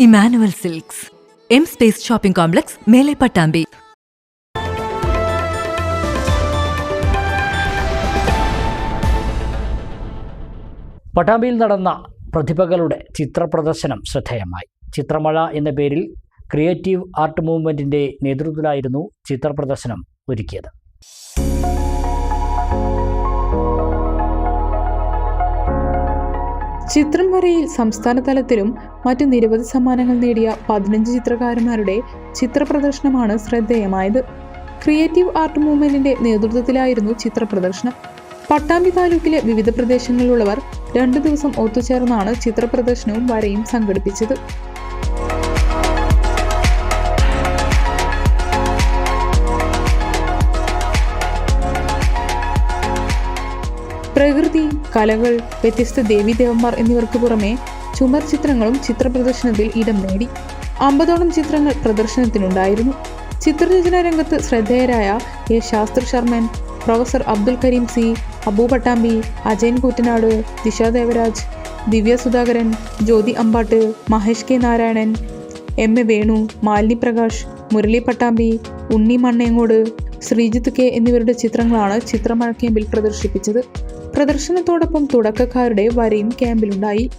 Emmanuel silks. M space shopping complex മേലെ പട്ടാമ്പി. പട്ടാമ്പിയിൽ നടന്ന പ്രതിഭകളുടെ ചിത്രപ്രദർശനം ശ്രദ്ധേയമായി. ചിത്രമഴ എന്ന പേരിൽ ക്രിയേറ്റീവ് ആർട്ട് മൂവ്മെന്റിന്റെ നേതൃത്വത്തിലായിരുന്നു ചിത്രപ്രദർശനം ഒരുക്കിയത്. ചിത്രം വരയിൽ സംസ്ഥാന തലത്തിലും മറ്റു നിരവധി സമ്മാനങ്ങൾ നേടിയ പതിനഞ്ച് ചിത്രകാരന്മാരുടെ ചിത്രപ്രദർശനമാണ് ശ്രദ്ധേയമായത്. ക്രിയേറ്റീവ് ആർട്ട് മൂവ്മെന്റിന്റെ നേതൃത്വത്തിലായിരുന്നു ചിത്രപ്രദർശനം. പട്ടാമ്പി താലൂക്കിലെ വിവിധ പ്രദേശങ്ങളിലുള്ളവർ രണ്ടു ദിവസം ഒത്തുചേർന്നാണ് ചിത്രപ്രദർശനവും വരയും സംഘടിപ്പിച്ചത്. പ്രകൃതി കലകൾ വ്യത്യസ്ത ദേവീദേവന്മാർ എന്നിവർക്ക് പുറമെ ചുമർ ചിത്രങ്ങളും ചിത്രപ്രദർശനത്തിൽ ഇടം നേടി. അമ്പതോളം ചിത്രങ്ങൾ പ്രദർശനത്തിനുണ്ടായിരുന്നു. ചിത്രരചന രംഗത്ത് ശ്രദ്ധേയരായ A Sasthra Sharman professor Abdul Karim C Abu Pattambi Ajayan Koottanad Disha Devaraj Divya Sudhakaran Jyothi Ambatt Mahesh K Narayanan M A Venu Malini Prakash Murali Pattambi Unni Mannengode Sreejith K എന്നിവരുടെ ചിത്രങ്ങളാണ് ചിത്രമഴ ക്യാമ്പിൽ പ്രദർശിപ്പിച്ചത്. പ്രദർശനത്തോടൊപ്പം തുടക്കക്കാരുടെ വരയും ക്യാമ്പിലുണ്ടായി.